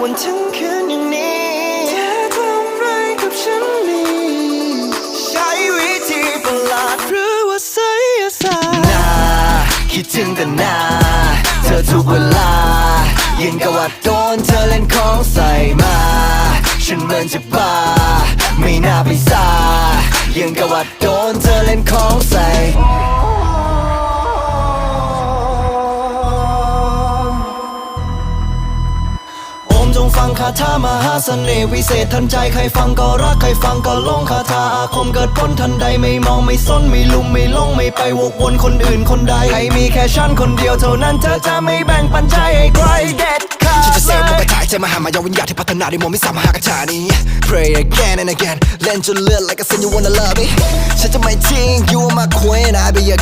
วันทั้งคืนอย่างนี้เธอทำไรกับฉันนี่ ใช้วิธีประหลาดหรือว่าไสยศาสตร์นาคิดถึงแต่หน้าเธอทุกเวลา ยังกับว่าโดนเธอเล่นของใส่มา ฉันเหมือนจะบ้า ไม่น่าไปซายังกับว่าโดนเธอเล่นของใส่ งฟังคาถามหาเสน่ห์วิเศษทันใจใครฟังก็รักใครฟังก็ลงคาถาอาคมเกิดพ้นทันใดไม่มองไม่สนไม่ลุมไม่ลงไม่ไปวกวนคนอื่นคนใดให้มีแค่ฉันคนเดียวเท่านั้นเธอจะไม่แบ่งปันใจให้ใครเด็ดขาดฉันจะเซฟมันกระจายใจมาหามายาวิญญาณที่พัฒนาได้มองไม่สามหากระจานี้ Pray again and again เล่นจนเลือด like I said you wanna love me ฉันจะไม่ทิ้ง you are my queen I be your